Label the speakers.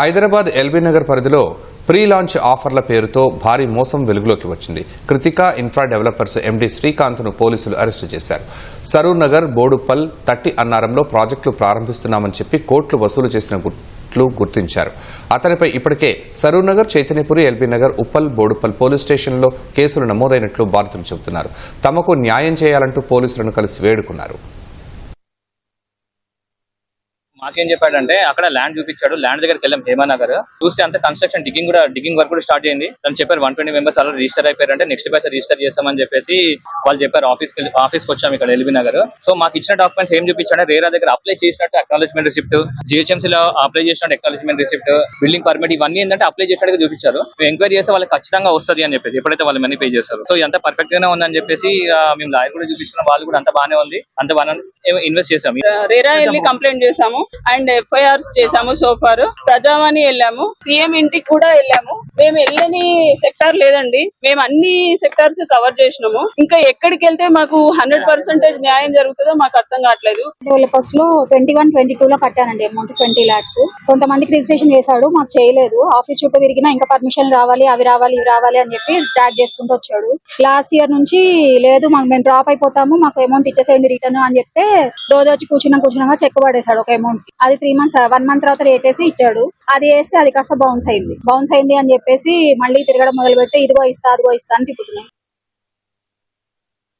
Speaker 1: Hyderabad LB Nagar పరిధిలో pre launch ఆఫర్ల పేరుతో భారీ మోసం వెలుగులోకి వచ్చింది. కృతికా ఇన్ఫ్రా డెవలపర్స్ ఎండీ శ్రీకాంత్ను పోలీసులు అరెస్టు చేశారు. సరూర్ నగర్ బోడుపల్ తట్టి అన్నారంలో ప్రాజెక్టులు ప్రారంభిస్తున్నామని చెప్పి కోట్లు వసూలు చేసిన గుట్లు గుర్తించారు. అతనిపై ఇప్పటికే సరూర్ నగర్ చైతన్యపురి ఎల్బీ నగర్ ఉప్పల్ బోడుపల్ పోలీస్ స్టేషన్లో కేసులు నమోదైనట్లు బాధితులు చెబుతున్నారు. తమకు న్యాయం చేయాలంటూ పోలీసులను కలిసి వేడుకున్నారు.
Speaker 2: మాకేం చెప్పాడంటే అక్కడ ల్యాండ్ చూపించాడు. ల్యాండ్ దగ్గరికి వెళ్ళాం హేమానగర్. చూస్తే అంత కన్స్ట్రక్షన్ డిగ్గింగ్ కూడా డిగ్గింగ్ వర్క్ కూడా స్టార్ట్ అయింది తను చెప్పారు వన్ ట్వంటీ మెంబర్స్ అలా రిజిస్టర్ అయిపోయారంటే నెక్స్ట్ బ్యాచ్ రిజిస్టర్ చేస్తామని చెప్పేసి వాళ్ళు చెప్పారు ఆఫీస్ ఆఫీస్కి వచ్చాము ఇక్కడ ఎల్బీ నగర్. సో మాకు ఇచ్చిన డాక్యుమెంట్స్ ఏం చూపించాడు రేరా దగ్గర అప్లై చేసినట్టు అక్నాలజ్మెంట్ రిసిప్ట్ జిహెచ్ఎంసీ లో అప్లై చేసినట్టు అక్నాలజ్మెంట్ రిసిప్ట్ బిల్డింగ్ పర్మిట్ ఇవన్నీ ఏంటంటే అప్లై చేసినట్టుగా చూపించారు. ఎంక్వైరీ చేస్తే వాళ్ళకి ఖచ్చితంగా వస్తుంది అని చెప్పేసి ఎప్పుడైతే వాళ్ళు మనీ పే చేస్తారు. సో ఎంత పర్ఫెక్ట్ గానే ఉందని చెప్పేసి మేము లాయర్ కూడా చూపించిన వాళ్ళు కూడా అంత బాగానే ఉంది. అంత బాగా ఇన్వెస్ట్ చేసాం
Speaker 3: రేరా వెళ్ళి కంప్లైంట్ చేసాము అండ్ ఎఫ్ఐఆర్స్ చేసాము సోఫార్ ప్రజావాణి వెళ్ళాము. సీఎం ఇంటికి కూడా వెళ్ళాము. మేము వెళ్ళని సెక్టార్ లేదండి. మేము అన్ని సెక్టార్స్ కవర్ చేసినాము. ఇంకా ఎక్కడికి వెళ్తే మాకు హండ్రెడ్ పర్సెంటేజ్ న్యాయం జరుగుతుందో మాకు అర్థం కావట్లేదు.
Speaker 4: డెవలపర్స్లో ట్వంటీ వన్ ట్వంటీ టూ లో కట్టానండి అమౌంట్ ట్వంటీ లాక్స్ కొంతమందికి రిజిస్ట్రేషన్ చేశాడు మాకు చేయలేదు. ఆఫీస్ చుట్టూ తిరిగినా ఇంకా పర్మిషన్ రావాలి అవి రావాలి ఇవి రావాలి అని చెప్పి ట్రాక్ చేసుకుంటూ వచ్చాడు. లాస్ట్ ఇయర్ నుంచి లేదు మాకు మేము డ్రాప్ అయిపోతాము మాకు అమౌంట్ ఇచ్చేసేయండి రిటర్న్ అని చెప్తే రోజు వచ్చి కూర్చున్నా కూర్చున్నా చెక్ పడేశాడు ఒక అమౌంట్ అది త్రీ మంత్స్ వన్ మంత్ తర్వాత రేట్ వేసి ఇచ్చాడు. అది వేస్తే అది కాస్త బౌన్స్ అయింది. బౌన్స్ అయింది అని చెప్పి చెప్పేసి మళ్ళీ తిరగడం మొదలు పెడితే ఇదిగో ఇస్తా అదిగో ఇస్తా అని తిప్పుతున్నాం.